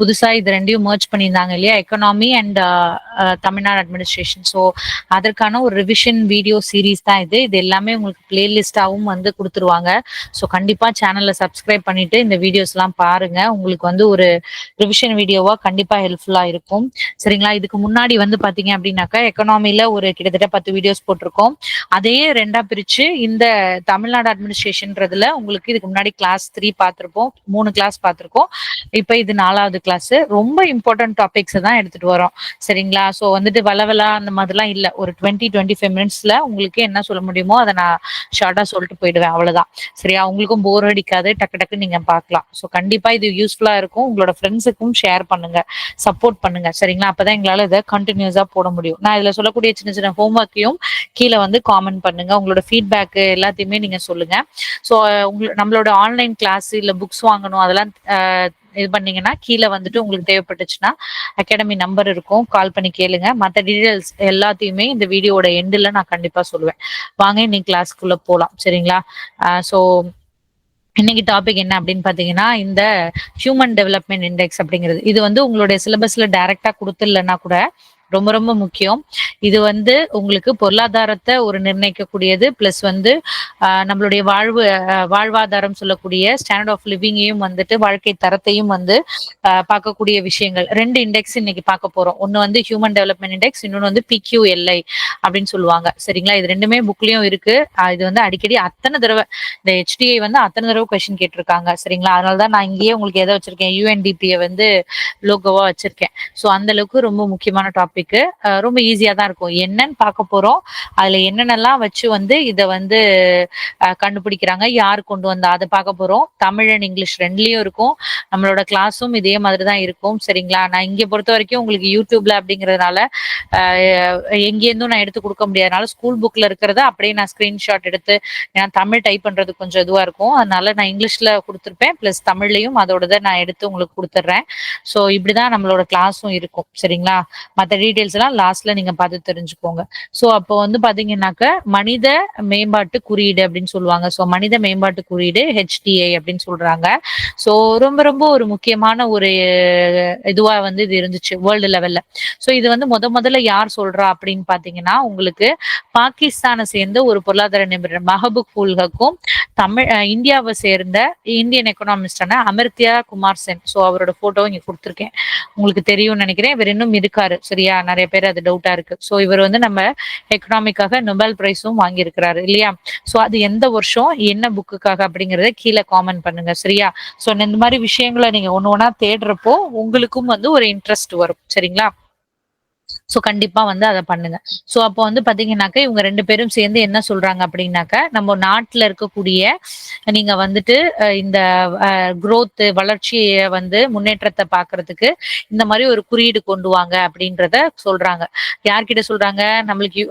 புதுசா இது ரெண்டையும் மர்ச் பண்ணியிருந்தாங்க இல்லையா? Economy and Tamil Nadu administration so அதற்கான ஒரு ரிவிஷன் வீடியோ சீரீஸ் தான் இது. இது எல்லாமே உங்களுக்கு பிளேலிஸ்டாகவும் வந்து கொடுத்துருவாங்க. ஸோ கண்டிப்பா சேனல்ல சப்ஸ்கிரைப் பண்ணிட்டு இந்த வீடியோஸ் எல்லாம் பாருங்க. உங்களுக்கு வந்து ஒரு ரிவிஷன் வீடியோவா கண்டிப்பா ஹெல்ப்ஃபுல்லா இருக்கும். சரிங்களா? இதுக்கு முன்னாடி வந்து பாத்தீங்க அப்படின்னாக்கா எக்கனாமில ஒரு கிட்டத்தட்ட பத்து வீடியோஸ் போட்டிருக்கோம். அதையே ரெண்டா பிரிச்சு இந்த தமிழ்நாடு அட்மினிஸ்ட்ரேஷன்ன்றதுல உங்களுக்கு இதுக்கு முன்னாடி கிளாஸ் த்ரீ பார்த்திருப்போம் மூணு கிளாஸ் பார்த்திருக்கோம் இப்போ இது நாலாவது கிளாஸ் கிளாஸ் ரொம்ப இம்பார்ட்டன்ட் டாபிக்ஸ் தான் எடுத்துட்டு வரோம். சரிங்களா? ஸோ வந்துட்டு வளவலா அந்த மாதிரிலாம் இல்லை. ஒரு டுவெண்ட்டி டுவெண்ட்டி ஃபைவ் மினிட்ஸ்ல உங்களுக்கு என்ன சொல்ல முடியுமோ அதை நான் ஷார்ட்டா சொல்லிட்டு போயிடுவேன். அவ்வளவுதான். சரியா? உங்களுக்கும் போர் அடிக்காது. டக்கு டக்கு நீங்க பார்க்கலாம். ஸோ கண்டிப்பா இது யூஸ்ஃபுல்லா இருக்கும். உங்களோட ஃப்ரெண்ட்ஸுக்கும் ஷேர் பண்ணுங்க. சப்போர்ட் பண்ணுங்க. சரிங்களா? அப்பதான் எங்களால இதை கண்டினியூஸா போட முடியும். நான் இதுல சொல்லக்கூடிய சின்ன சின்ன ஹோம்ஒர்க்கையும் கீழே வந்து காமெண்ட் பண்ணுங்க. உங்களோட ஃபீட்பேக் எல்லாத்தையுமே நீங்க சொல்லுங்க. ஸோ உங்க நம்மளோட ஆன்லைன் கிளாஸ் இல்ல புக்ஸ் வாங்கணும் அதெல்லாம் இது பண்ணீங்கன்னா கீழே வந்துட்டு உங்களுக்கு தேவைப்பட்டுச்சுன்னா அகாடமி நம்பர் இருக்கும். கால் பண்ணி கேளுங்க. மற்ற டீடைல்ஸ் எல்லாத்தையுமே இந்த வீடியோட எண்டில் நான் கண்டிப்பாக சொல்லுவேன். வாங்க இன்னைக்கு கிளாஸ்க்குள்ளே போகலாம் சரிங்களா? ஸோ இன்னைக்கு டாபிக் என்ன அப்படின்னு பாத்தீங்கன்னா இந்த ஹியூமன் டெவலப்மெண்ட் இண்டெக்ஸ் அப்படிங்கிறது. இது வந்து உங்களுடைய சிலபஸ்ல டைரக்டா கொடுத்துடலன்னா கூட ரொம்ப ரொம்ப முக்கியம். இது வந்து உங்களுக்கு பொருளாதாரத்தை ஒரு நிர்ணயிக்கக்கூடியது. பிளஸ் வந்து ஆஹ், நம்மளுடைய வாழ்வு ஆஹ், வாழ்வாதாரம் சொல்லக்கூடிய ஸ்டாண்டர்ட் ஆஃப் லிவிங்கையும் வந்துட்டு வாழ்க்கை தரத்தையும் வந்து ஆஹ், பார்க்கக்கூடிய விஷயங்கள். ரெண்டு இண்டெக்ஸ் இன்னைக்கு பார்க்க போறோம். ஒன்னு வந்து ஹியூமன் டெவலப்மெண்ட் இண்டெக்ஸ் இன்னொன்னு வந்து பிக்யூஎல்ஐ அப்படின்னு சொல்லுவாங்க. சரிங்களா? இது ரெண்டுமே புக்லயும் இருக்கு. இது வந்து அடிக்கடி அத்தனை தடவை இந்த ஹெச்டிஐ வந்து அத்தனை தடவை கொஸ்டின் கேட்டிருக்காங்க. சரிங்களா? அதனால தான் நான் இங்கேயே உங்களுக்கு எதை வச்சிருக்கேன்? யூஎன்டிபியை வந்து லோகோவா வச்சிருக்கேன். ஸோ அந்த அளவுக்கு ரொம்ப முக்கியமான டாபிக் ரொம்ப ஈஸியா தான் இருக்கும். என்னன்னு பார்க்க போறோம். அதுல என்னென்னலாம் வச்சு வந்து இதை வந்து கண்டுபிடிக்கிறாங்க யார் கொண்டு வந்தா அதை பார்க்க போறோம். தமிழ் அண்ட் இங்கிலீஷ் ரெண்டுலயும் இருக்கும். நம்மளோட கிளாஸும் இதே மாதிரி தான் இருக்கும். சரிங்களா? நான் இங்க பொறுத்த வரைக்கும் உங்களுக்கு யூடியூப்ல அப்படிங்கறதுனால எங்கேருந்தும் நான் எடுத்து கொடுக்க முடியாதனால ஸ்கூல் புக்ல இருக்கிறத அப்படியே நான் ஸ்கிரீன்ஷாட் எடுத்து ஏன்னா தமிழ் டைப் பண்றது கொஞ்சம் இதுவா இருக்கும். அதனால நான் இங்கிலீஷ்ல கொடுத்துருப்பேன். பிளஸ் தமிழ்லையும் அதோட நான் எடுத்து உங்களுக்கு கொடுத்துட்றேன். ஸோ இப்படிதான் நம்மளோட கிளாஸும் இருக்கும். சரிங்களா? மற்ற டீட்டெயில்ஸ் எல்லாம் லாஸ்ட்ல நீங்க பார்த்து தெரிஞ்சுக்கோங்க. ஸோ அப்போ வந்து பாத்தீங்கன்னாக்க மனித மேம்பாட்டு குறியீடு அப்படின்னு சொல்லுவாங்க. ஸோ மனித மேம்பாட்டு குறியீடு ஹெச்டிஐ அப்படின்னு சொல்றாங்க. ஸோ ரொம்ப ரொம்ப ஒரு முக்கியமான ஒரு இதுவா வந்து இது இருந்துச்சு வேர்ல்டு லெவல்ல ஸோ இது வந்து முத முதல்ல யார் சொல்றா அப்படின்னு பாத்தீங்கன்னா உங்களுக்கு பாகிஸ்தானை சேர்ந்த ஒரு பொருளாதார நிபுணர் மஹபூப் ஃபுல்ஹக்கும் தமிழ் இந்தியாவை சேர்ந்த இந்தியன் எக்கனாமிஸ்டான அமிர்தியா குமார் சென். ஸோ அவரோட போட்டோ இங்க கொடுத்துருக்கேன். உங்களுக்கு தெரியும்னு நினைக்கிறேன். இவர் இன்னும் இருக்காரு சரியா? நிறைய பேர் அது டவுட்டா இருக்கு. ஸோ இவர் வந்து நம்ம எக்கனாமிக்காக நொபல் பிரைஸும் வாங்கியிருக்கிறாரு இல்லையா? ஸோ அது எந்த வருஷம் என்ன புக்குக்காக அப்படிங்கறத கீழே காமெண்ட் பண்ணுங்க சரியா? ஸோ இந்த மாதிரி விஷயங்களை நீங்க ஒண்ணு ஒன்னா தேடுறப்போ உங்களுக்கும் வந்து ஒரு இன்ட்ரெஸ்ட் வரும் சரிங்களா? ஸோ கண்டிப்பா வந்து அதை பண்ணுங்க. ஸோ அப்போ வந்து பாத்தீங்கன்னாக்க இவங்க ரெண்டு பேரும் சேர்ந்து என்ன சொல்றாங்க அப்படின்னாக்க நம்ம நாட்டுல இருக்கக்கூடிய நீங்க வந்துட்டு இந்த குரோத்து வளர்ச்சியை வந்து முன்னேற்றத்தை பாக்குறதுக்கு இந்த மாதிரி ஒரு குறியீடு கொண்டு வாங்க அப்படின்றத சொல்றாங்க. யார்கிட்ட சொல்றாங்க? நம்மளுக்கு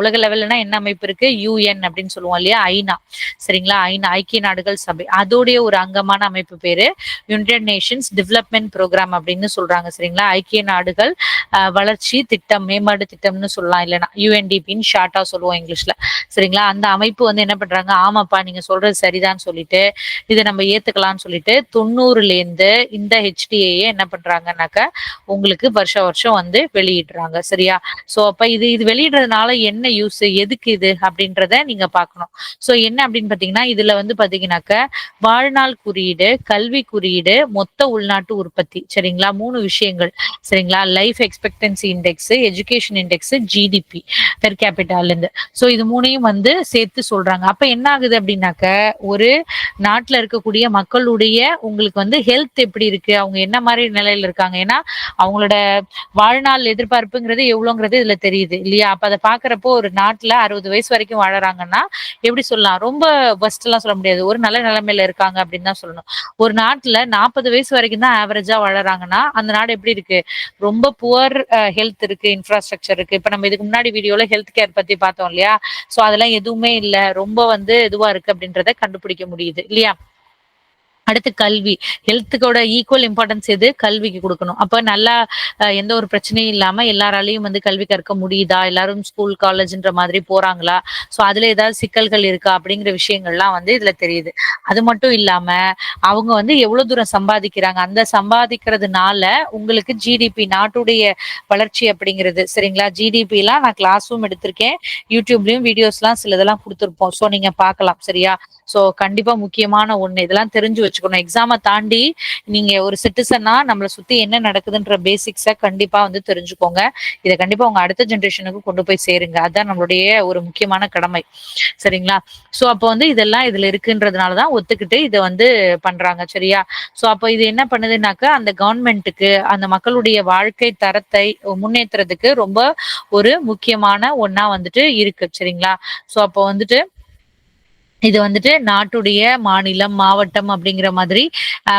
உலக லெவல்லனா என்ன அமைப்பு இருக்கு? யூஎன் அப்படின்னு சொல்லுவோம் இல்லையா? ஐநா. சரிங்களா? ஐநா ஐக்கிய நாடுகள் சபை. அதோடைய ஒரு அங்கமான அமைப்பு பேரு யுனைடெட் நேஷன்ஸ் டெவலப்மெண்ட் ப்ரோக்ராம் அப்படின்னு சொல்றாங்க. சரிங்களா? ஐக்கிய நாடுகள் வளர்ச்சி வளர்ச்சி திட்டம் மேம்பாடு திட்டம்னு சொல்லலாம். இல்லைன்னா யூஎன்டிபின்னு ஷார்ட்டா சொல்லுவோம் இங்கிலீஷ்ல. சரிங்களா? அந்த அமைப்பு வந்து என்ன பண்றாங்க? ஆமாப்பா நீங்க சொல்றது சரிதான் சொல்லிட்டு இதை நம்ம ஏத்துக்கலாம்னு சொல்லிட்டு தொண்ணூறுல இருந்து இந்த ஹெச்டிஏ என்ன பண்றாங்கனாக்க உங்களுக்கு வருஷ வருஷம் வந்து வெளியிடுறாங்க. சரியா? சோ அப்ப இது இது வெளியிடுறதுனால என்ன யூஸ் எதுக்கு இது அப்படின்றத நீங்க பார்க்கணும். சோ என்ன அப்படின்னு பாத்தீங்கன்னா இதுல வந்து பாத்தீங்கன்னாக்க வாழ்நாள் குறியீடு கல்வி குறியீடு மொத்த உள்நாட்டு உற்பத்தி. சரிங்களா? மூணு விஷயங்கள். சரிங்களா? Life expectancy index education index GDP per கேபிட்டால இருந்து இது மூணையும் வந்து சேர்த்து சொல்றாங்க. அப்ப என்ன ஆகுது அப்படின்னாக்க ஒரு நாட்டில் இருக்கக்கூடிய மக்களுடைய உங்களுக்கு வந்து ஹெல்த் எப்படி இருக்கு? அவங்க என்ன மாதிரி நிலையில இருக்காங்க? ஏன்னா அவங்களோட வாழ்நாள் எதிர்பார்ப்புங்கிறது எவ்வளவுங்கிறது இதுல தெரியுது இல்லையா? அப்ப அதை பாக்குறப்போ ஒரு நாட்டுல அறுபது வயசு வரைக்கும் வாழறாங்கன்னா எப்படி சொல்லலாம்? ரொம்ப பெஸ்ட் எல்லாம் சொல்ல முடியாது. ஒரு நல்ல நிலைமையில இருக்காங்க அப்படின்னு தான் சொல்லணும். ஒரு நாட்டுல நாற்பது வயசு வரைக்கும் தான் ஆவரேஜா வாழறாங்கன்னா அந்த நாடு எப்படி இருக்கு? ரொம்ப புவர் ஹெல்த் இருக்கு இன்ஃப்ராஸ்ட்ரக்சர் இருக்கு. இப்ப நம்ம இதுக்கு முன்னாடி வீடியோல ஹெல்த் கேர் பத்தி பார்த்தோம் இல்லையா? சோ அதெல்லாம் எதுவுமே இல்ல. ரொம்ப வந்து இதுவா இருக்கு அப்படின்றத கண்டுபிடிக்க முடியுது இல்லையா? அடுத்து கல்வி. ஹெல்த்துக்கோட ஈக்குவல் இம்பார்ட்டன்ஸ் எது? கல்விக்கு கொடுக்கணும். அப்ப நல்லா எந்த ஒரு பிரச்சனையும் இல்லாம எல்லாராலையும் வந்து கல்வி கற்க முடியுதா? எல்லாரும் ஸ்கூல் காலேஜ்ன்ற மாதிரி போறாங்களா? சோ அதுல ஏதாவது சிக்கல்கள் இருக்கா? அப்படிங்கிற விஷயங்கள்லாம் வந்து இதுல தெரியுது. அது மட்டும் இல்லாம அவங்க வந்து எவ்வளவு தூரம் சம்பாதிக்கிறாங்க? அந்த சம்பாதிக்கிறதுனால உங்களுக்கு ஜிடிபி நாட்டுடைய வளர்ச்சி அப்படிங்கிறது. சரிங்களா? ஜிடிபி எல்லாம் நான் கிளாஸும் எடுத்திருக்கேன். யூடியூப்லயும் வீடியோஸ்லாம் சில இதெல்லாம் கொடுத்துருப்போம். சோ நீங்க பார்க்கலாம். சரியா? ஸோ கண்டிப்பா முக்கியமான ஒண்ணு. இதெல்லாம் தெரிஞ்சு வச்சுக்கணும். எக்ஸாமை தாண்டி நீங்க ஒரு சிட்டிசனா நம்மளை சுத்தி என்ன நடக்குதுன்ற பேசிக்ஸை கண்டிப்பா வந்து தெரிஞ்சுக்கோங்க. இதை கண்டிப்பா உங்க அடுத்த ஜென்ரேஷனுக்கு கொண்டு போய் சேருங்க. அதுதான் நம்மளுடைய ஒரு முக்கியமான கடமை. சரிங்களா? ஸோ அப்போ வந்து இதெல்லாம் இதுல இருக்குன்றதுனாலதான் ஒத்துக்கிட்டு இதை வந்து பண்றாங்க. சரியா? ஸோ அப்போ இது என்ன பண்ணுதுனாக்கா அந்த கவர்மெண்ட்டுக்கு அந்த மக்களுடைய வாழ்க்கை தரத்தை முன்னேற்றுறதுக்கு ரொம்ப ஒரு முக்கியமான ஒன்றா வந்துட்டு இருக்கு. சரிங்களா? ஸோ அப்போ வந்துட்டு இது வந்துட்டு நாட்டுடைய மாநிலம் மாவட்டம் அப்படிங்கிற மாதிரி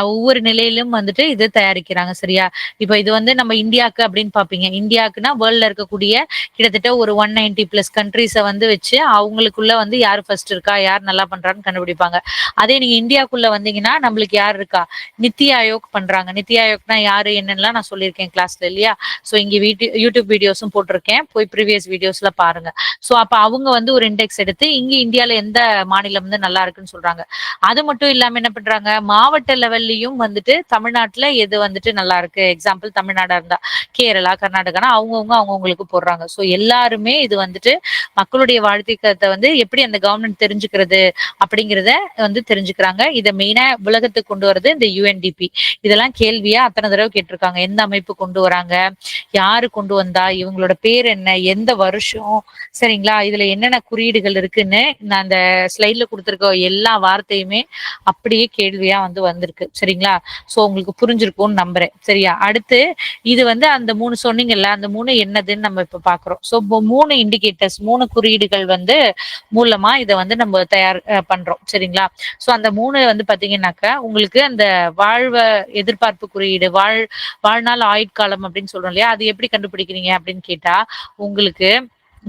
ஒவ்வொரு நிலையிலும் வந்துட்டு இது தயாரிக்கிறாங்க சரியா? இப்ப இது வந்து நம்ம இந்தியாவுக்கு அப்படின்னு பாப்பீங்க. இந்தியாவுக்குன்னா வேர்ல்ட்ல இருக்கக்கூடிய கிட்டத்தட்ட ஒரு ஒன் நைன்டி பிளஸ் கண்ட்ரிஸை வந்து வச்சு அவங்களுக்குள்ள வந்து யார் ஃபர்ஸ்ட் இருக்கா யார் நல்லா பண்றான்னு கண்டுபிடிப்பாங்க. அதே நீங்க இந்தியாக்குள்ள வந்தீங்கன்னா நம்மளுக்கு யார் இருக்கா? நித்தி ஆயோக் பண்றாங்க. நித்தி ஆயோக்னா யாரு என்னன்னுலாம் நான் சொல்லியிருக்கேன் கிளாஸ்ல இல்லையா? ஸோ இங்க வீட்டு யூடியூப் வீடியோஸும் போட்டிருக்கேன். போய் ப்ரீவியஸ் வீடியோஸ்ல பாருங்க. ஸோ அப்ப அவங்க வந்து ஒரு இண்டெக்ஸ் எடுத்து இங்க இந்தியால எந்த மாநிலம் வந்து நல்லா இருக்குன்னு சொல்றாங்க. அது மட்டும் இல்லாம என்ன பண்றாங்க? மாவட்ட லெவல்லயும் வந்துட்டு தமிழ்நாட்டுல எது வந்துட்டு நல்லா இருக்கு? எக்ஸாம்பிள் தமிழ்நாடா இருந்தா கேரளா கர்நாடகானா அவங்கவுங்க அவங்கவுங்களுக்கு போடுறாங்க. சோ எல்லாருமே இது வந்துட்டு மக்களுடைய வாழ்க்கைக்கத்தை வந்து எப்படி அந்த கவர்மெண்ட் தெரிஞ்சுக்கிறது அப்படிங்கிறத வந்து தெரிஞ்சுக்கிறாங்க. இதை மெயினா உலகத்துக்கு கொண்டு வரது இந்த யூஎன்டிபி இதெல்லாம் கேள்வியா அத்தனை தடவை கேட்டிருக்காங்க. எந்த அமைப்பு கொண்டு வராங்க? யாரு கொண்டு வந்தா? இவங்களோட பேர் என்ன? எந்த வருஷம்? சரிங்களா? இதுல என்னென்ன குறியீடுகள் இருக்குன்னு நான் அந்த ஸ்லைட்ல கொடுத்துருக்க எல்லா வார்த்தையுமே அப்படியே கேள்வியா வந்து வந்திருக்கு. சரிங்களா? சோ உங்களுக்கு புரிஞ்சிருக்கும்னு நம்புறேன். சரியா? அடுத்து இது வந்து அந்த மூணு சொன்னீங்கல்ல அந்த மூணு என்னதுன்னு நம்ம இப்ப பாக்குறோம். சோ மூணு இண்டிகேட்டர்ஸ் மூணு குறியீடுகள் வந்து மூலமா இதை வந்து நம்ம தயார் பண்றோம். சரிங்களா? சோ அந்த மூணு வந்து பாத்தீங்கன்னாக்கா உங்களுக்கு அந்த வாழ்வ எதிர்பார்ப்பு குறியீடு வாழ் வாழ்நாள் ஆயுட்காலம் அப்படின்னு சொல்றோம் இல்லையா? அது எப்படி கண்டுபிடிக்கிறீங்க அப்படின்னு கேட்டா உங்களுக்கு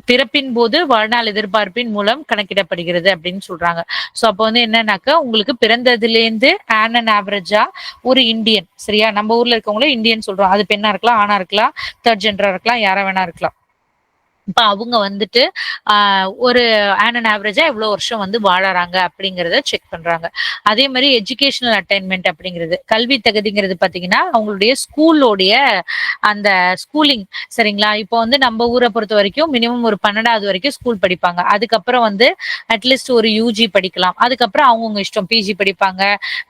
பிறப்பின் போது வாழ்நாள் எதிர்பார்ப்பின் மூலம் கணக்கிடப்படுகிறது அப்படின்னு சொல்றாங்க. சோ அப்போ வந்து என்னன்னாக்கா உங்களுக்கு பிறந்ததுல இருந்து ஆன் அண்ட் ஆவரேஜா ஒரு இந்தியன் சரியா? நம்ம ஊர்ல இருக்கவங்களும் இந்தியன் சொல்றோம். அது பெண்ணா இருக்கலாம் ஆணா இருக்கலாம் தேர்ட் ஜெண்டரா இருக்கலாம் யாரா வேணா இருக்கலாம். இப்ப அவங்க வந்துட்டு ஒரு ஆன் அண்ட் ஆவரேஜா எவ்வளவு வருஷம் வந்து வாழறாங்க அப்படிங்கிறத செக் பண்றாங்க. அதே மாதிரி எஜுகேஷனல் அட்டைன்மெண்ட் அப்படிங்கிறது கல்வி தகுதிங்கிறது பாத்தீங்கன்னா அவங்களுடைய ஸ்கூலோடைய அந்த ஸ்கூலிங் சரிங்களா? இப்போ வந்து நம்ம ஊரை பொறுத்த வரைக்கும் மினிமம் ஒரு பன்னெண்டாவது வரைக்கும் ஸ்கூல் படிப்பாங்க. அதுக்கப்புறம் வந்து அட்லீஸ்ட் ஒரு யூஜி படிக்கலாம். அதுக்கப்புறம் அவங்கவுங்க இஷ்டம் பிஜி படிப்பாங்க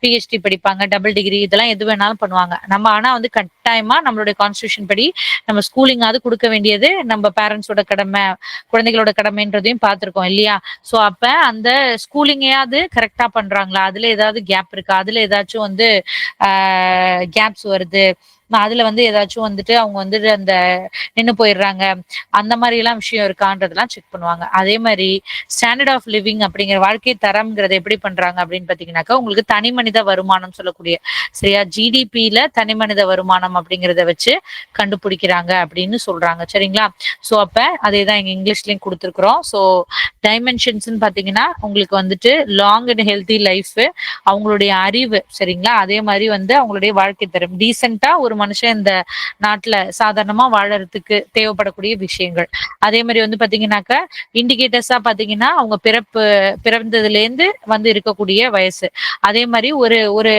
பிஹெச்டி படிப்பாங்க டபுள் டிகிரி இதெல்லாம் எது வேணாலும் பண்ணுவாங்க. நம்ம ஆனா வந்து கட்டாயமா நம்மளுடைய கான்ஸ்டியூஷன் படி நம்ம ஸ்கூலிங்காவது கொடுக்க வேண்டியது நம்ம பேரண்ட்ஸோட கடமை குழந்தைகளோட கடமைன்றதையும் பார்த்திருக்கோம் இல்லையா? சோ அப்ப அந்த ஸ்கூலிங்கையாவது கரெக்டா பண்றாங்களா? அதுல ஏதாவது கேப் இருக்கா? அதுல ஏதாச்சும் வந்து கேப்ஸ் வருது? அதுல வந்து ஏதாச்சும் வந்துட்டு அவங்க வந்துட்டு அந்த நின்று போயிடுறாங்க. அந்த மாதிரி எல்லாம் விஷயம் இருக்கான்றதெல்லாம் செக் பண்ணுவாங்க. அதே மாதிரி ஸ்டாண்டர்ட் ஆஃப் லிவிங் அப்படிங்கிற வாழ்க்கை தரம்ங்கிறத எப்படி பண்றாங்க அப்படின்னு பாத்தீங்கன்னாக்கா உங்களுக்கு தனி மனித வருமானம் சொல்லக்கூடிய சரியா? ஜிடிபியில தனி மனித வருமானம் அப்படிங்கிறத வச்சு கண்டுபிடிக்கிறாங்க அப்படின்னு சொல்றாங்க. சரிங்களா? சோ அப்ப அதே தான் எங்க இங்கிலீஷ்லயும் கொடுத்துருக்குறோம். ஸோ டைமென்ஷன்ஸ் பாத்தீங்கன்னா உங்களுக்கு வந்துட்டு லாங் அண்ட் ஹெல்த்தி லைஃப் அவங்களுடைய அறிவு சரிங்களா? அதே மாதிரி வந்து அவங்களுடைய வாழ்க்கை தரம். டீசெண்டா ஒரு மனுஷன் இந்த நாட்டுல சாதாரணமா வாழறதுக்கு தேவைப்படக்கூடிய விஷயங்கள். அதே மாதிரி வந்து பாத்தீங்கன்னாக்கா இண்டிகேட்டர்ஸா பாத்தீங்கன்னா அவங்க பிறப்பு பிறந்ததுல இருந்து வந்து இருக்கக்கூடிய வயசு. அதே மாதிரி ஒரு ஒரு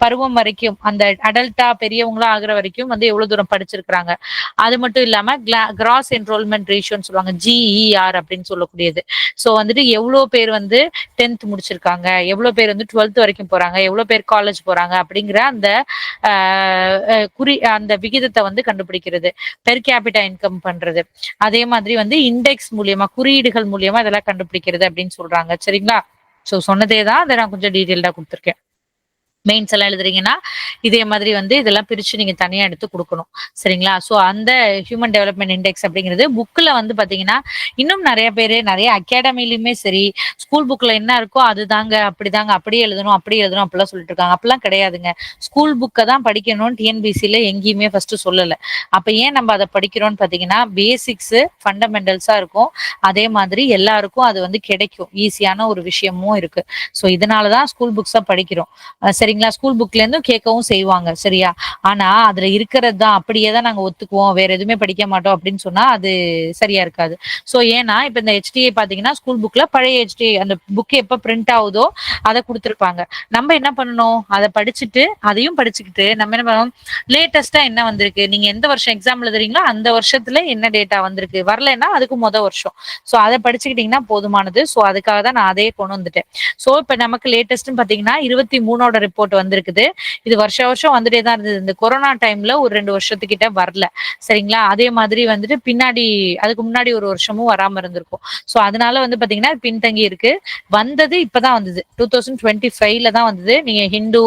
பருவம் வரைக்கும் அந்த அடல்ட்டா பெரியவங்களா ஆகுற வரைக்கும் வந்து எவ்வளவு தூரம் படிச்சிருக்கிறாங்க. அது மட்டும் இல்லாம கிராஸ் என்ரோல்மெண்ட் ரேஷியோன்னு சொல்லுவாங்க. ஜிஇஆர் அப்படின்னு சொல்லக்கூடியது. ஸோ வந்துட்டு எவ்வளவு பேர் வந்து டென்த் முடிச்சிருக்காங்க எவ்வளவு பேர் வந்து டுவெல்த் வரைக்கும் போறாங்க எவ்வளவு பேர் காலேஜ் போறாங்க அப்படிங்கிற அந்த ஆஹ், குறி அந்த விகிதத்தை வந்து கண்டுபிடிக்கிறது பெர் கேபிட்டா இன்கம் பண்றது. அதே மாதிரி வந்து இண்டெக்ஸ் மூலியமா குறியீடுகள் மூலியமா இதெல்லாம் கண்டுபிடிக்கிறது அப்படின்னு சொல்றாங்க. சரிங்களா? ஸோ சொன்னதே தான். அதை நான் கொஞ்சம் டீட்டெயில்டா கொடுத்துருக்கேன். மெயின்ஸ் எல்லாம் எழுதுறீங்கன்னா இதே மாதிரி வந்து இதெல்லாம் பிரிச்சு நீங்க தனியா எடுத்து கொடுக்கணும். சரிங்களா? ஸோ அந்த ஹியூமன் டெவலப்மெண்ட் இண்டெக்ஸ் அப்படிங்கிறது புக்கில் வந்து பாத்தீங்கன்னா இன்னும் நிறைய பேர் நிறைய அகாடமிலயுமே சரி ஸ்கூல் புக்ல என்ன இருக்கோ அதுதாங்க அப்படிதாங்க அப்படியே எழுதணும் அப்படியே எழுதணும் அப்படிலாம் சொல்லிட்டு இருக்காங்க. அப்படிலாம் கிடையாதுங்க. ஸ்கூல் புக்கை தான் படிக்கணும்னு டிஎன்பிசியில எங்கேயுமே ஃபர்ஸ்ட் சொல்லல. அப்ப ஏன் நம்ம அதை படிக்கிறோம்னு பாத்தீங்கன்னா பேசிக்ஸ் ஃபண்டமெண்டல்ஸா இருக்கும். அதே மாதிரி எல்லாருக்கும் அது வந்து கிடைக்கும். ஈஸியான ஒரு விஷயமும் இருக்கு. ஸோ இதனாலதான் ஸ்கூல் புக்ஸா படிக்கிறோம். சரி சரிங்களா ஸ்கூல் புக்ல இருந்தும் கேட்கவும் செய்வாங்க. சரியா? ஆனா அதுல இருக்கிறது தான் அப்படியே தான் நாங்க ஒத்துக்குவோம். வேற எதுவுமே படிக்க மாட்டோம் அப்படின்னு சொன்னா அது சரியா இருக்காது. சோ ஏன்னா இப்ப இந்த ஹெச்டிஏ பாத்தீங்கன்னா ஸ்கூல் புக்ல பழைய ஹெச்டிஏ அந்த புக் எப்ப பிரிண்ட் ஆகுதோ அதை கொடுத்துருப்பாங்க. நம்ம என்ன பண்ணணும்? அதை படிச்சுட்டு அதையும் படிச்சுக்கிட்டு நம்ம என்ன பண்ணணும்? லேட்டஸ்டா என்ன வந்திருக்கு? நீங்க எந்த வருஷம் எக்ஸாம் எழுதுறீங்களோ அந்த வருஷத்துல என்ன டேட்டா வந்திருக்கு? வரலைன்னா அதுக்கு முத வருஷம். சோ அதை படிச்சுக்கிட்டீங்கன்னா போதுமானது. சோ அதுக்காக தான் நான் அதே கொண்டு வந்துட்டேன். சோ இப்ப நமக்கு லேட்டஸ்ட் பாத்தீங்கன்னா இருபத்தி மூணோட ரிப்போர்ட் வந்திருக்குது. இது வருஷ வருஷம் வந்துட்டே தான் இருந்தது. இந்த கொரோனா டைம்ல ஒரு ரெண்டு வருஷத்துக்கிட்ட வரல. சரிங்களா? அதே மாதிரி வந்துட்டு பின்னாடி அதுக்கு முன்னாடி ஒரு வருஷமும் வராம இருந்திருக்கும். சோ அதனால வந்து பாத்தீங்கன்னா பின்தங்கி இருக்கு. வந்தது இப்பதான் வந்தது. டூ தௌசண்ட் டுவெண்ட்டி ஃபைவ்ல தான் வந்தது. நீங்க ஹிந்து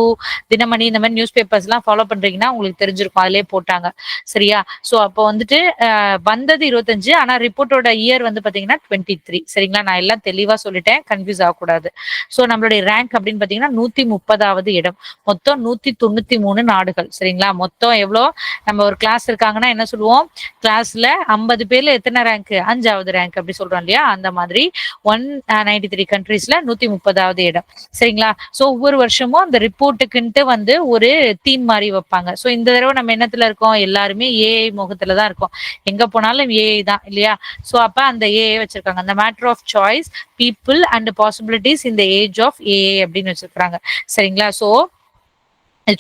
தினமணி இந்த மாதிரி நியூஸ் பேப்பர்ஸ் எல்லாம் ஃபாலோ பண்றீங்கன்னா உங்களுக்கு தெரிஞ்சிருக்கும். அதிலே போட்டாங்க. சரியா? சோ அப்போ வந்துட்டு வந்தது இருபத்தஞ்சு ஆனா ரிப்போர்ட்டோட இயர் வந்து பாத்தீங்கன்னா டுவெண்ட்டி த்ரீ சரிங்களா? நான் எல்லாம் தெளிவா சொல்லிட்டேன். கன்ஃபியூஸ் ஆகக்கூடாது. சோ நம்மளுடைய ரேங்க் அப்படின்னு பாத்தீங்கன்னா நூத்தி முப்பதாவது இடம். மொத்தம் நூத்தி தொண்ணூத்தி மூணு நாடுகள். சரிங்களா? மொத்தம் எவ்வளோ நம்ம ஒரு கிளாஸ் இருக்காங்கன்னா என்ன சொல்லுவோம்? கிளாஸ்ல ஐம்பது பேர்ல எத்தனை ரேங்க் அஞ்சாவது ரேங்க் அப்படி சொல்றோம் இல்லையா? அந்த மாதிரி ஒன் நைன்டி த்ரீ கண்ட்ரீஸ்ல நூத்தி முப்பதாவது இடம். சரிங்களா? ஸோ ஒவ்வொரு வருஷமும் அந்த ரிப்போர்ட்டுக்குன்ட்டு வந்து ஒரு தீம் மாதிரி வைப்பாங்க. ஸோ இந்த தடவை நம்ம என்னத்துல இருக்கோம்? எல்லாருமே ஏஐ முகத்துல தான் இருக்கோம். எங்க போனாலும் ஏஐ தான் இல்லையா? ஸோ அப்ப அந்த ஏஐ வச்சிருக்காங்க. அந்த matter of choice people and possibilities இந்த ஏஜ் ஆஃப் ஏஐ அப்படின்னு வச்சிருக்காங்க சரிங்களா? ஸோ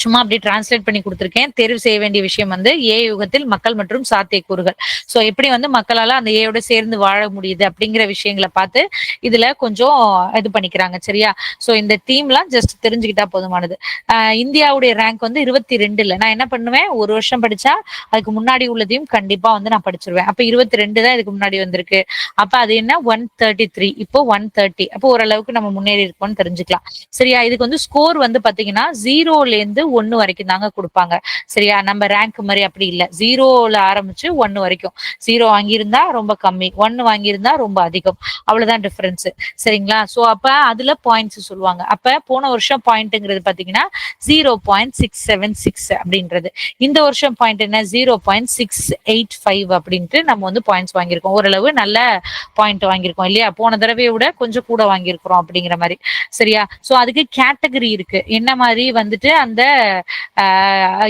சும்மா அப்படியே டிரான்ஸ்லேட் பண்ணி கொடுத்துருக்கேன். தேர்வு செய்ய வேண்டிய விஷயம் வந்து ஏ யுகத்தில் மக்கள் மற்றும் சாத்தியக்கூறுகள். ஸோ எப்படி வந்து மக்களால் அந்த ஏயோட சேர்ந்து வாழ முடியுது அப்படிங்கிற விஷயங்களை பார்த்து இதுல கொஞ்சம் இது பண்ணிக்கிறாங்க சரியா? ஸோ இந்த தீம்லாம் ஜஸ்ட் தெரிஞ்சுக்கிட்டா போதுமானது. ஆஹ் இந்தியாவுடைய ரேங்க் வந்து இருபத்தி ரெண்டுல நான் என்ன பண்ணுவேன்? ஒரு வருஷம் படிச்சா அதுக்கு முன்னாடி உள்ளதையும் கண்டிப்பா வந்து நான் படிச்சிருவேன். அப்போ இருபத்தி ரெண்டு தான் இதுக்கு முன்னாடி வந்திருக்கு. அப்போ அது என்ன? ஒன் தேர்ட்டி த்ரீ இப்போ ஒன் தேர்ட்டி அப்போ ஓரளவுக்கு நம்ம முன்னேறி இருக்கோம்னு தெரிஞ்சுக்கலாம். சரியா? இதுக்கு வந்து ஸ்கோர் வந்து பாத்தீங்கன்னா ஜீரோல இருந்து ஒன்னு வரைக்கும் தாங்க கொடுப்பாங்க. சரியா? நம்ம ரேங்க் மாதிரி அப்படி இல்ல. ஜீரோல ஆரம்பிச்சு ஒன்னு வரைக்கும். ஜீரோ வாங்கியிருந்தா ரொம்ப கம்மி. ஒன்னு வாங்கியிருந்தா ரொம்ப அதிகம். அவ்வளவுதான் டிஃபரன்ஸ் சரிங்களா? சோ அப்ப அதுல பாயிண்ட்ஸ் சொல்லுவாங்க. அப்ப போன வருஷம் பாயிண்ட்ங்கிறது பாத்தீங்கன்னா zero point six seven six அப்படின்றது. இந்த வருஷம் பாயிண்ட் என்ன? Zero point six eight five அப்படின்ட்டு நம்ம வந்து பாயிண்ட்ஸ் வாங்கியிருக்கோம். ஓரளவு நல்ல பாயிண்ட் வாங்கியிருக்கோம் இல்லையா? போன தடவையை விட கொஞ்சம் கூட வாங்கியிருக்கிறோம் அப்படிங்கிற மாதிரி. சரியா? சோ அதுக்கு கேட்டகரி இருக்கு. என்ன மாதிரி வந்துட்டு அந்த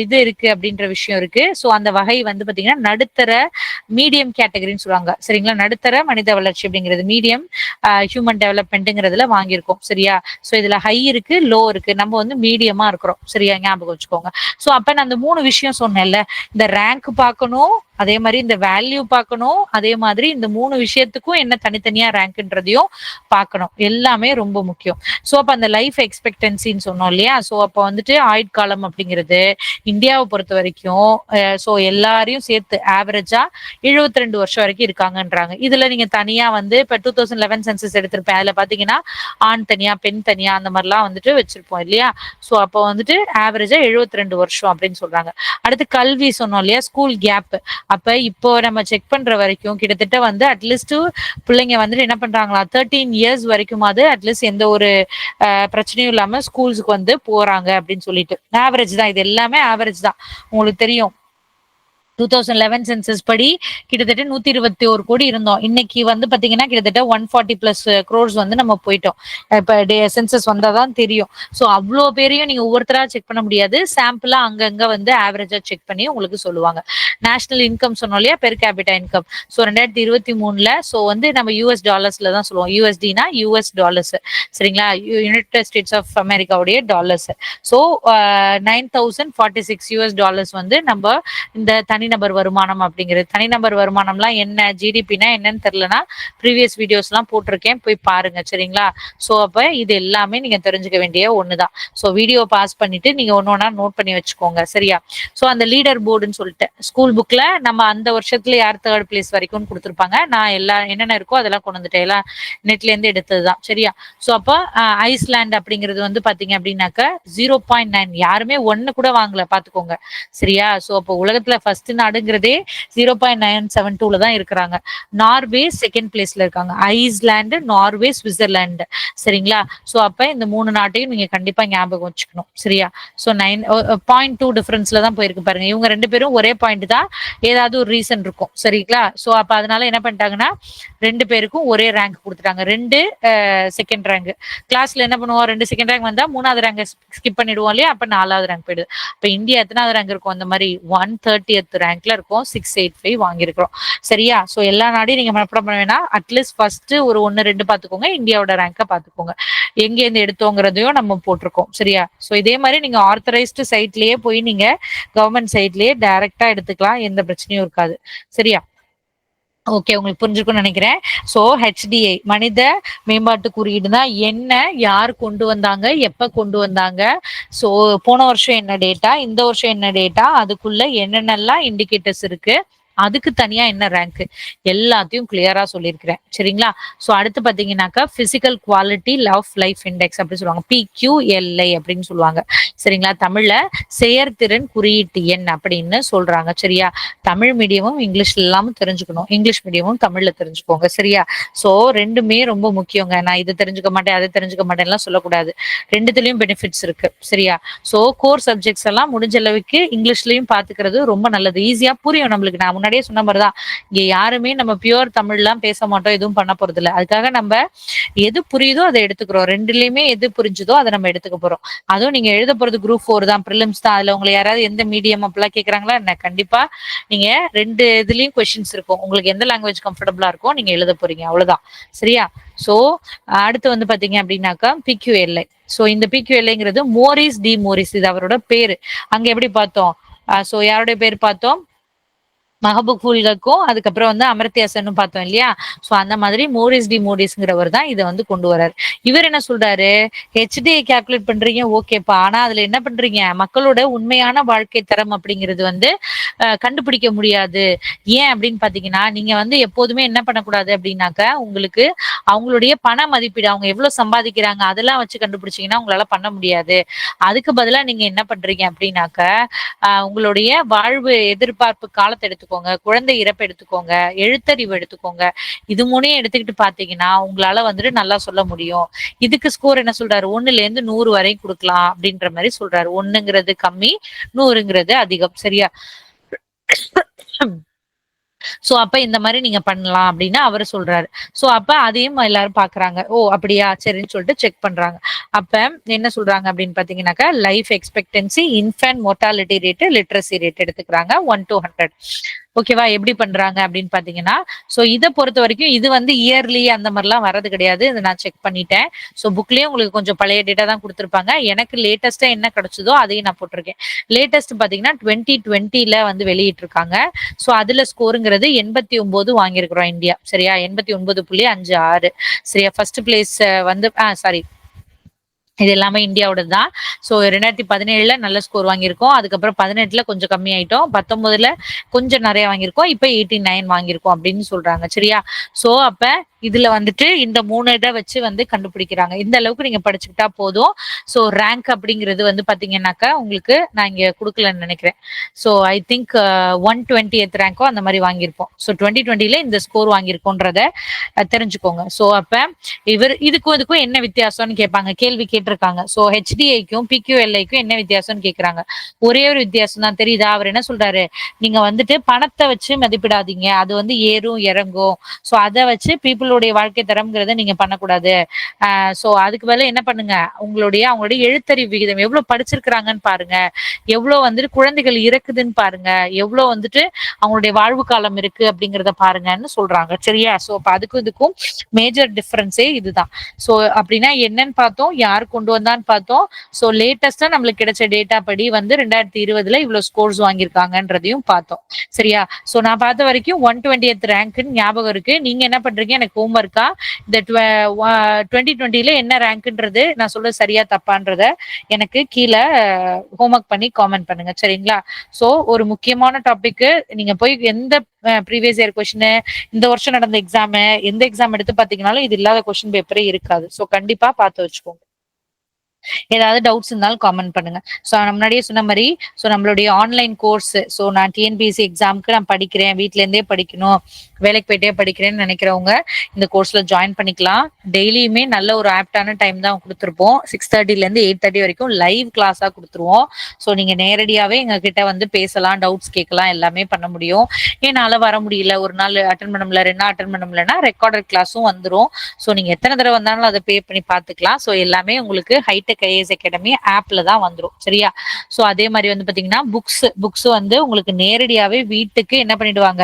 இது இருக்கு அப்படின்ற விஷயம் இருக்கு. ஸோ அந்த வகை வந்து பாத்தீங்கன்னா நடுத்தர மீடியம் கேட்டகரின்னு சொல்லுவாங்க. சரிங்களா? நடுத்தர மனித வளர்ச்சி அப்படிங்கிறது. மீடியம் ஹியூமன் டெவலப்மெண்ட்ங்கிறதுல வாங்கியிருக்கோம். சரியா? ஸோ இதுல ஹை இருக்கு லோ இருக்கு. நம்ம வந்து மீடியமா இருக்கிறோம். சரியா? ஞாபகம் வச்சுக்கோங்க. ஸோ அப்ப நான் அந்த மூணு விஷயம் சொன்னேன்ல. இந்த ரேங்க் பார்க்கணும் அதே மாதிரி இந்த வேல்யூ பார்க்கணும். அதே மாதிரி இந்த மூணு விஷயத்துக்கும் என்ன தனித்தனியா ரேங்க்ன்றதையும் பார்க்கணும். எல்லாமே ரொம்ப முக்கியம். ஸோ அப்போ அந்த லைஃப் எக்ஸ்பெக்டன்சின்னு சொன்னோம் இல்லையா? ஸோ அப்போ வந்துட்டு ஆயுட்காலம் அப்படிங்கிறது இந்தியாவை பொறுத்த வரைக்கும் ஸோ எல்லாரையும் சேர்த்து ஆவரேஜா 72 ரெண்டு வருஷம் வரைக்கும் இருக்காங்கன்றாங்க. இதுல நீங்க தனியா வந்து இப்போ டூ தௌசண்ட் லெவன் சென்சஸ் எடுத்திருப்பேன். அதுல பாத்தீங்கன்னா ஆண் தனியா பெண் தனியா அந்த மாதிரிலாம் வந்துட்டு வச்சிருப்போம் இல்லையா? ஸோ அப்போ வந்துட்டு ஆவரேஜா 72 ரெண்டு வருஷம் அப்படின்னு சொல்றாங்க. அடுத்து கல்வி சொன்னோம் இல்லையா? ஸ்கூல் கேப் அப்ப இப்போ நம்ம செக் பண்ற வரைக்கும் கிட்டத்தட்ட வந்து அட்லீஸ்ட் பிள்ளைங்க வந்துட்டு என்ன பண்றாங்களா தேர்ட்டீன் இயர்ஸ் வரைக்குமாவது அட்லீஸ்ட் எந்த ஒரு அஹ், பிரச்சனையும் இல்லாம ஸ்கூல்ஸுக்கு வந்து போறாங்க அப்படின்னு சொல்லிட்டு. ஆவரேஜ் தான் இது எல்லாமே ஆவரேஜ் தான். உங்களுக்கு தெரியும். டூ தௌசண்ட் லெவன் சென்சஸ் படி கிட்டத்தட்ட நூத்தி இருபத்தி ஒரு கோடி இருந்தோம். இன்னைக்கு வந்து பாத்தீங்கன்னா கிட்டத்தட்ட ஒன் ஃபார்ட்டி பிளஸ் க்ரோர்ஸ் வந்து நம்ம போயிட்டோம். இப்ப சென்சஸ் வந்தாதான் தெரியும். சோ அவ்வளோ பேரையும் நீங்க ஒவ்வொருத்தரா செக் பண்ண முடியாது. சாம்பிளா அங்கங்க வந்து ஆவரேஜா செக் பண்ணி உங்களுக்கு சொல்லுவாங்க. நேஷனல் இன்கம் சொன்னோம் இல்லையா? பெர் கேபிட்டா இன்கம் ஸோ ரெண்டாயிரத்தி இருபத்தி மூணுல ஸோ வந்து நம்ம யூஎஸ் டாலர்ஸ்ல தான் சொல்லுவோம். யூஎஸ்டினா யூஎஸ் டாலர்ஸ் சரிங்களா? யுனைடெட் ஸ்டேட்ஸ் ஆஃப் அமெரிக்காவுடைய dollars so nine thousand forty six US dollars வந்து நம்ம இந்த தனி தனிநபர் வருமானம் அப்படிங்கிறது. தனிநபர் வருமானம்லாம் என்ன ஜிடிபினா என்னன்னு தெரிலனா ப்ரீவியஸ் வீடியோஸ்லாம் போட்டிருக்கேன். போய் பாருங்க சரிங்களா? ஸோ அப்ப இது எல்லாமே நீங்க தெரிஞ்சுக்க வேண்டிய ஒண்ணுதான். ஸோ வீடியோ பாஸ் பண்ணிட்டு நீங்க ஒன்னு ஒன்றா நோட் பண்ணி வச்சுக்கோங்க சரியா? ஸோ அந்த லீடர் போர்டுன்னு சொல்லிட்டு ஸ்கூல் புக்ல நம்ம அந்த வருஷத்துல யார் தேர்ட் பிளேஸ் வரைக்கும் கொடுத்துருப்பாங்க. நான் எல்லா என்னென்ன இருக்கோ அதெல்லாம் கொண்டு வந்துட்டேன். எல்லாம் நெட்ல இருந்து எடுத்தது தான் சரியா? ஸோ அப்போ ஐஸ்லாண்ட் அப்படிங்கிறது வந்து பாத்தீங்க அப்படின்னாக்க ஜீரோ பாயிண்ட் நைன் யாருமே ஒன்னு கூட வாங்கல பாத்துக்கோங்க சரியா? ஸோ அப்போ உலகத்துல ஃபர்ஸ்ட் நாடுங்கிறதே ஜீரோ பாயிண்ட் நைன் செவன் டூல தான் இருக்கிறாங்க. நார்வே செகண்ட் பிளேஸ்ல இருக்காங்க. ஐஸ்லாண்டு நார்வே சுவிட்சர்லாண்டு சரிங்களா? ஸோ அப்ப இந்த மூணு நாட்டையும் நீங்க கண்டிப்பா ஞாபகம் வச்சுக்கணும். சரியா? ஸோ நைன் பாயிண்ட் டூ டிஃபரன்ஸ்ல தான் போயிருக்கு பாருங்க. இவங்க ரெண்டு பேரும் ஒரே பாயிண்ட் தான். ஏதாவது ஒரு ரீசன் இருக்கும். சரிங்களா? சோ அப்ப அதனால என்ன பண்ணிட்டாங்கன்னா ரெண்டு பேருக்கும் ஒரே ரேங்க் கொடுத்துட்டாங்க. ரெண்டு செகண்ட் ரேங்க் கிளாஸ்ல என்ன பண்ணுவோம்? ரெண்டு செகண்ட் ரேங்க் வந்தா மூணாவது ரேங்க் ஸ்கிப் பண்ணிடுவோம் இல்லையா? அப்ப நாலாவது ரேங்க் போயிடுது. அப்ப இந்தியா எத்தனாவது ரேங்க் இருக்கும்? அந்த மாதிரி ஒன் தேர்ட்டியத் ரேங்க்ல இருக்கும். சிக்ஸ் எயிட் ஃபைவ் வாங்கியிருக்கிறோம். சரியா? ஸோ எல்லா நாடையும் நீங்க மனப்படம் பண்ண வேணா அட்லீஸ்ட் ஃபர்ஸ்ட் ஒரு ஒன்று ரெண்டு பாத்துக்கோங்க. இந்தியாவோட ரேங்கை பாத்துக்கோங்க. எங்கேருந்து எடுத்தோங்கிறதையும் நம்ம போட்டிருக்கோம். சரியா? ஸோ இதே மாதிரி நீங்க ஆத்தரைஸ்டு சைட்லயே போய் நீங்க கவர்மெண்ட் சைட்லயே டைரக்டா எடுத்துக்கலாம். எந்த பிரச்சனையும் இருக்காது. சரியா? ஓகே உங்களுக்கு புரிஞ்சிருக்கும்னு நினைக்கிறேன். சோ ஹெச்டிஐ மனித மேம்பாட்டு குறியீடுனா என்ன யார் கொண்டு வந்தாங்க எப்ப கொண்டு வந்தாங்க? சோ போன வருஷம் என்ன டேட்டா இந்த வருஷம் என்ன டேட்டா அதுக்குள்ள என்னென்னலாம் இண்டிகேட்டர்ஸ் இருக்கு? அதுக்கு தனியா என்ன ரேங்க் எல்லாத்தையும் கிளியரா சொல்லியிருக்கிறேன். சரிங்களா? சோ அடுத்து பாத்தீங்கன்னாக்கா physical quality love life index அப்படின்னு சொல்லுவாங்க. பிக்யூஎல்ஐ அப்படின்னு சொல்லுவாங்க. சரிங்களா? தமிழ்ல செயற்திறன் குறியீட்டு எண் அப்படின்னு சொல்றாங்க. சரியா? தமிழ் மீடியமும் இங்கிலீஷ்ல இல்லாம தெரிஞ்சுக்கணும். இங்கிலீஷ் மீடியமும் தமிழ்ல தெரிஞ்சுக்கோங்க. சரியா? சோ ரெண்டுமே ரொம்ப முக்கியங்க. நான் இது தெரிஞ்சுக்க மாட்டேன் அதை தெரிஞ்சுக்க மாட்டேன்லாம் சொல்லக்கூடாது. ரெண்டுத்துலயும் பெனிஃபிட்ஸ் இருக்கு. சரியா? சோ கோர் சப்ஜெக்ட்ஸ் எல்லாம் முடிஞ்ச அளவுக்கு இங்கிலீஷ்லயும் பாத்துக்கிறது ரொம்ப நல்லது. ஈஸியா புரியும் நம்மளுக்கு. நான் முன்னாடியே சொன்ன மாதிரிதான். இங்க யாருமே நம்ம பியூர் தமிழ்லாம் பேச மாட்டோம் எதுவும் பண்ண போறது இல்லை அதுக்காக நம்ம எது புரியுதோ அதை எடுத்துக்கிறோம். ரெண்டுலயுமே எது புரிஞ்சுதோ அதை நம்ம எடுத்துக்க போறோம். அதுவும் நீங்க எழுத போறது குரூப் ஃபோர் தான் ப்ரிலிம்ஸ் தான். அதுல உங்களை யாராவது எந்த மீடியம் அப்படிலாம் கேட்கறாங்களா என்ன? கண்டிப்பா நீங்க ரெண்டு இதுலயும் கொஸ்டின்ஸ் இருக்கும். உங்களுக்கு எந்த லாங்குவேஜ் கம்ஃபர்டபுளா இருக்கோ நீங்க எழுத போறீங்க. அவ்வளவுதான். சரியா? சோ அடுத்து வந்து பாத்தீங்க அப்படின்னாக்கா பிக்யூஎல்ஐ சோ இந்த பிக்யூஎல்ஐங்கிறது மோரிஸ் டி மோரிஸ் இது அவரோட பேரு. அங்க எப்படி பார்த்தோம்? சோ யாருடைய பேர் பார்த்தோம்? மஹபூல்களுக்கும் அதுக்கப்புறம் வந்து அமர்த்தியாசனும் பார்த்தோம் இல்லையா? ஸோ அந்த மாதிரி மோரிஸ் டி மோடிஸ்ங்கிறவர் தான் இதை வந்து கொண்டு வர்றாரு இவர் என்ன சொல்றாரு? ஹெச்டி கால்குலேட் பண்றீங்க ஓகேப்பா ஆனா அதுல என்ன பண்றீங்க? மக்களோட உண்மையான வாழ்க்கை தரம் அப்படிங்கிறது வந்து கண்டுபிடிக்க முடியாது. ஏன் அப்படின்னு பாத்தீங்கன்னா நீங்க வந்து எப்போதுமே என்ன பண்ணக்கூடாது அப்படின்னாக்க உங்களுக்கு அவங்களுடைய பண மதிப்பீடு அவங்க எவ்வளவு சம்பாதிக்கிறாங்க அதெல்லாம் வச்சு கண்டுபிடிச்சீங்கன்னா உங்களால பண்ண முடியாது. அதுக்கு பதிலா நீங்க என்ன பண்றீங்க அப்படின்னாக்க ஆஹ் உங்களுடைய வாழ்வு எதிர்பார்ப்பு காலத்தை எடுத்துக்கோங்க குழந்தை இறப்பு எடுத்துக்கோங்க எழுத்தறிவு எடுத்துக்கோங்க. இது மூணையும் எடுத்துக்கிட்டு பாத்தீங்கன்னா உங்களால வந்துட்டு நல்லா சொல்ல முடியும். இதுக்கு ஸ்கோர் என்ன சொல்றாரு? ஒண்ணுல இருந்து நூறு வரையும் கொடுக்கலாம் அப்படின்ற மாதிரி சொல்றாரு. ஒண்ணுங்கிறது கம்மி நூறுங்கிறது அதிகம். சரியா? சோ அப்ப இந்த மாதிரி நீங்க பண்ணலாம் அப்படின்னு அவரு சொல்றாரு. சோ அப்ப அதையும் எல்லாரும் பாக்குறாங்க. ஓ அப்படியா? சரின்னு சொல்லிட்டு செக் பண்றாங்க. அப்ப என்ன சொல்றாங்க அப்படின்னு பாத்தீங்கன்னாக்கா life expectancy infant mortality rate literacy rate எடுத்துக்கிறாங்க. ஒன் டூ ஹண்ட்ரட் ஓகேவா எப்படி பண்றாங்க அப்படின்னு பாத்தீங்கன்னா சோ இதை பொறுத்த வரைக்கும் இது வந்து இயர்லி அந்த மாதிரிலாம் வர்றது கிடையாது. இதை நான் செக் பண்ணிட்டேன். சோ புக்லயும் உங்களுக்கு கொஞ்சம் பழைய டேட்டா தான் கொடுத்துருப்பாங்க. எனக்கு லேட்டஸ்டா என்ன கிடைச்சதோ அதையும் நான் போட்டிருக்கேன். லேட்டஸ்ட் பாத்தீங்கன்னா டுவெண்ட்டி டுவெண்ட்டில வந்து வெளியிட்டிருக்காங்க. சோ அதுல ஸ்கோருங்கிறது எண்பத்தி ஒன்பது வாங்கியிருக்கிறோம் இந்தியா. சரியா? எண்பத்தி ஒன்பது புள்ளி அஞ்சு ஆறு. சரியா? ஃபர்ஸ்ட் பிளேஸ் வந்து ஆ சாரி இது எல்லாமே இந்தியாவோட தான் ஸோ ரெண்டாயிரத்தி பதினேழுல நல்ல ஸ்கோர் வாங்கியிருக்கோம். அதுக்கப்புறம் பதினெட்டுல கொஞ்சம் கம்மி ஆயிட்டோம் பத்தொன்பதுல கொஞ்சம் நிறைய வாங்கியிருக்கோம். இப்போ எயிட்டி நைன் வாங்கியிருக்கோம் அப்படின்னு சொல்றாங்க. சரியா? ஸோ அப்ப இதுல வந்துட்டு இந்த மூணு இதை வச்சு வந்து கண்டுபிடிக்கிறாங்க. இந்த அளவுக்கு நீங்க படிச்சுக்கிட்டா போதும். ஸோ ரேங்க் அப்படிங்கிறது வந்து பாத்தீங்கன்னாக்கா உங்களுக்கு நான் இங்க கொடுக்கலன்னு நினைக்கிறேன். So I think one twentieth ரேங்கோ அந்த மாதிரி வாங்கியிருப்போம். ஸோ டுவெண்ட்டி டுவெண்ட்டில இந்த ஸ்கோர் வாங்கியிருக்கோன்றத தெரிஞ்சுக்கோங்க. ஸோ அப்ப இவர் இதுக்கும் இதுக்கும் என்ன வித்தியாசம்னு கேட்பாங்க? கேள்வி கேட்டிருக்காங்க சோ ஹெச்டிஐக்கும் பிக்யூஎல்ஐக்கும் என்ன வித்தியாசம்னு கேக்குறாங்க. ஒரே ஒரு வித்தியாசம் தான் தெரியுதா? அவர் என்ன சொல்றாரு? நீங்க வந்துட்டு பணத்தை வச்சு மதிப்பிடாதீங்க. அது வந்து ஏறும் இறங்கும். சோ அதை வச்சு பீப்புளுடைய வாழ்க்கை தரம்ங்கிறத நீங்க பண்ணக்கூடாது. சோ அதுக்கு மேல என்ன பண்ணுங்க? உங்களுடைய அவங்களுடைய எழுத்தறிவு விகிதம் எவ்வளவு படிச்சிருக்கிறாங்கன்னு பாருங்க. எவ்வளவு வந்துட்டு குழந்தைகள் இறக்குதுன்னு பாருங்க. எவ்வளவு வந்துட்டு அவங்களுடைய வாழ்வு காலம் இருக்கு அப்படிங்கறத பாருங்கன்னு சொல்றாங்க. சரியா? சோ அப்ப அதுக்கும் இதுக்கும் மேஜர் டிஃபரன்ஸே இதுதான். சோ அப்படின்னா என்னன்னு பார்த்தோம். யாருக்கும் கொண்டு வந்தான்னு பார்த்தோம். ஸோ லேட்டஸ்டா நம்மளுக்கு கிடைச்ச டேட்டா படி வந்து ரெண்டாயிரத்தி இருபதுல இவ்வளவு ஸ்கோர்ஸ் வாங்கியிருக்காங்கன்றதையும் பார்த்தோம். சரியா? ஸோ நான் பார்த்த வரைக்கும் ஒன் டுவெண்ட்டி ரேங்க்னு ஞாபகம் இருக்கு. நீங்க என்ன பண்றீங்க? எனக்கு ஹோம்ஒர்க்கா இந்த டுவெண்ட்டி டுவெண்ட்டில என்ன ரேங்க்ன்றது நான் சொல்றது சரியா தப்பான்றத எனக்கு கீழே ஹோம்ஒர்க் பண்ணி காமெண்ட் பண்ணுங்க. சரிங்களா? ஸோ ஒரு முக்கியமான டாபிக் நீங்க போய் எந்த ப்ரீவியஸ் இயர் கொஸ்டின் இந்த வருஷம் நடந்த எக்ஸாமு எந்த எக்ஸாம் எடுத்து பாத்தீங்கன்னாலும் இது இல்லாத கொஸ்டின் பேப்பரே இருக்காது. ஸோ கண்டிப்பா பார்த்து வச்சுக்கோங்க. ஏதாவது டவுட்ஸ் இருந்தாலும் காமெண்ட் பண்ணுங்க. ஸோ நான் முன்னாடியே சொன்ன மாதிரி ஸோ நம்மளுடைய ஆன்லைன் கோர்ஸ் ஸோ நான் டிஎன்பிஎஸ்சி எக்ஸாமுக்கு நான் படிக்கிறேன் வீட்ல இருந்தே படிக்கணும் வேலைக்கு போயிட்டே படிக்கிறேன்னு நினைக்கிறவங்க இந்த கோர்ஸ்ல ஜாயின் பண்ணிக்கலாம். டெய்லியுமே நல்ல ஒரு ஆப்டான டைம் தான் கொடுத்துருப்போம். சிக்ஸ் தேர்ட்டில இருந்து எயிட் தேர்ட்டி வரைக்கும் லைவ் கிளாஸா கொடுத்துருவோம். ஸோ நீங்க நேரடியாவே எங்க கிட்ட வந்து பேசலாம் டவுட்ஸ் கேட்கலாம் எல்லாமே பண்ண முடியும். என்னால வர முடியல ஒரு நாள் அட்டன் பண்ண முடியல ரெண்டு நாள் அட்டன் பண்ண முடியலன்னா ரெக்கார்டட் கிளாஸும் வந்துரும். ஸோ நீங்க எத்தனை தடவை வந்தாலும் அதை பே பண்ணி பார்த்துக்கலாம். ஸோ எல்லாமே உங்களுக்கு ஹைடெக் ஐஏஎஸ் அகாடமி ஆப்ல தான் வந்துடும் சரியா? ஸோ அதே மாதிரி வந்து பாத்தீங்கன்னா புக்ஸ் புக்ஸ் வந்து உங்களுக்கு நேரடியாவே வீட்டுக்கு என்ன பண்ணிடுவாங்க?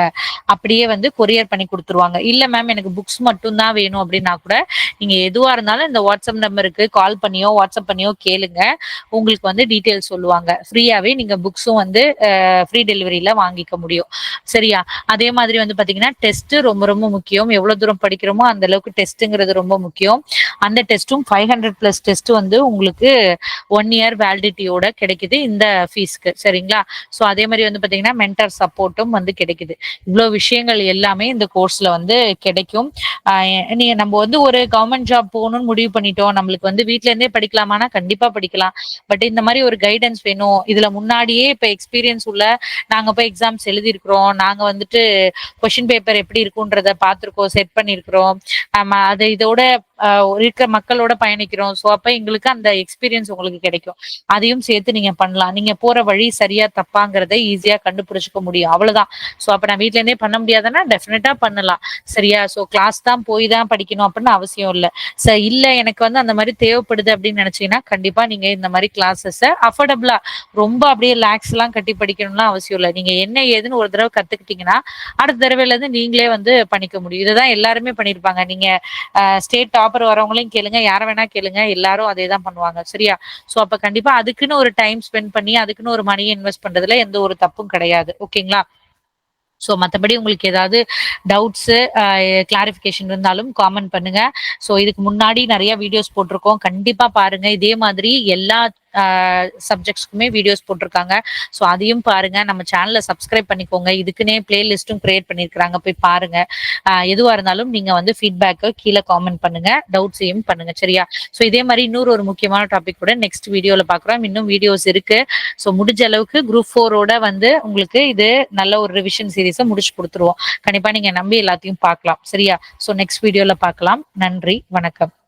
அப்படியே வந்து கொரியர் பண்ணி கொடுத்துருவாங்க. இல்ல மேம் எனக்கு புக்ஸ் மட்டும் தான் வேணும் அப்படின்னா கூட நீங்க எதுவா இருந்தாலும் இந்த வாட்ஸ்அப் நம்பருக்கு கால் பண்ணியோ வாட்ஸ்அப் பண்ணியோ கேளுங்க. உங்களுக்கு வந்து டீட்டெயில் சொல்லுவாங்க. ஃப்ரீயாவே நீங்க புக்ஸும் வந்து ஃப்ரீ டெலிவரியில வாங்கிக்க முடியும். சரியா? அதே மாதிரி வந்து பாத்தீங்கன்னா டெஸ்ட் ரொம்ப ரொம்ப முக்கியம். எவ்வளவு தூரம் படிக்கிறோமோ அந்த அளவுக்கு டெஸ்ட்டுங்கிறது ரொம்ப முக்கியம். அந்த டெஸ்ட்டும் ஃபைவ் ஹண்ட்ரட் பிளஸ் டெஸ்ட் வந்து உங்களுக்கு உங்களுக்கு ஒன் இயர் வேலிடிட்டியோட கிடைக்குது இந்த ஃபீஸ்க்கு சரிங்களா? ஸோ அதே மாதிரி வந்து பாத்தீங்கன்னா மென்டர் சப்போர்ட்டும் வந்து கிடைக்குது. இவ்வளவு விஷயங்கள் எல்லாமே இந்த கோர்ஸ்ல வந்து கிடைக்கும். நீ நம்ம வந்து ஒரு கவர்மெண்ட் ஜாப் போகணும்னு முடிவு பண்ணிட்டோம். நம்மளுக்கு வந்து வீட்ல இருந்தே படிக்கலாமானா கண்டிப்பா படிக்கலாம். பட் இந்த மாதிரி ஒரு கைடன்ஸ் வேணும். இதுல முன்னாடியே இப்போ எக்ஸ்பீரியன்ஸ் உள்ள நாங்க போய் எக்ஸாம்ஸ் எழுதியிருக்கிறோம். நாங்க வந்துட்டு கொஷின் பேப்பர் எப்படி இருக்குன்றத பார்த்திருக்கோம். செட் பண்ணிருக்கிறோம் ஆமா அது இதோட இருக்கிற மக்களோட பயணிக்கிறோம். ஸோ அப்போ எங்களுக்கு அந்த எக்ஸ்பீரியன்ஸ் உங்களுக்கு கிடைக்கும். அதையும் சேர்த்து நீங்க பண்ணலாம். நீங்க போற வழி சரியா தப்பாங்கிறத ஈஸியா கண்டுபிடிச்சிக்க முடியும். அவ்வளவுதான். ஸோ அப்ப நான் வீட்ல இருந்தே பண்ண முடியாதுன்னா டெஃபினட்டா பண்ணலாம். சரியா? ஸோ கிளாஸ் தான் போய் தான் படிக்கணும் அப்படின்னு அவசியம் இல்லை. சார் இல்ல எனக்கு வந்து அந்த மாதிரி தேவைப்படுது அப்படின்னு நினைச்சீங்கன்னா கண்டிப்பா நீங்க இந்த மாதிரி கிளாஸஸ் அஃபோர்டபுளா ரொம்ப அப்படியே லேக்ஸ் எல்லாம் கட்டி படிக்கணும்லாம் அவசியம் இல்லை. நீங்க என்ன ஏதுன்னு ஒரு தடவை கத்துக்கிட்டீங்கன்னா அடுத்த தடவைல இருந்து நீங்களே வந்து பண்ணிக்க முடியும். இதுதான் எல்லாருமே பண்ணிருப்பாங்க. நீங்க ஸ்டேட் டாப்பர் வரவங்களையும் கேளுங்க. யார வேணா கேளுங்க. எல்லாரும் அதே தான் பண்ணுவாங்க. சரியா? சோ அப்ப கண்டிப்பா அதுக்குன்னு ஒரு டைம் ஸ்பெண்ட் பண்ணி அதுக்குன்னு ஒரு மணியை இன்வெஸ்ட் பண்றதுல எந்த ஒரு தப்பும் கிடையாது. ஓகேங்களா ஸோ மற்றபடி உங்களுக்கு ஏதாவது டவுட்ஸு கிளாரிஃபிகேஷன் இருந்தாலும் காமெண்ட் பண்ணுங்க. ஸோ இதுக்கு முன்னாடி நிறைய வீடியோஸ் போட்டிருக்கோம். கண்டிப்பாக பாருங்க. இதே மாதிரி எல்லா சப்ஜெக்ட்ஸ்க்குமே வீடியோஸ் போட்டிருக்காங்க. ஸோ அதையும் பாருங்க. நம்ம சேனலை சப்ஸ்கிரைப் பண்ணிக்கோங்க. இதுக்குன்னே பிளேலிஸ்ட்டும் கிரியேட் பண்ணியிருக்கிறாங்க போய் பாருங்க. எதுவாக இருந்தாலும் நீங்க வந்து ஃபீட்பேக்கை கீழே காமெண்ட் பண்ணுங்க. டவுட்ஸையும் பண்ணுங்க. சரியா? ஸோ இதே மாதிரி இன்னொரு ஒரு முக்கியமான டாபிக் கூட நெக்ஸ்ட் வீடியோவில் பார்க்குறோம். இன்னும் வீடியோஸ் இருக்கு. ஸோ முடிஞ்ச அளவுக்கு குரூப் ஃபோரோட வந்து உங்களுக்கு இது நல்ல ஒரு ரிவிஷன் சீரீஸை முடிச்சு கொடுத்துருவோம். கண்டிப்பாக நீங்கள் நம்பி எல்லாத்தையும் பார்க்கலாம். சரியா? ஸோ நெக்ஸ்ட் வீடியோவில் பார்க்கலாம். நன்றி. வணக்கம்.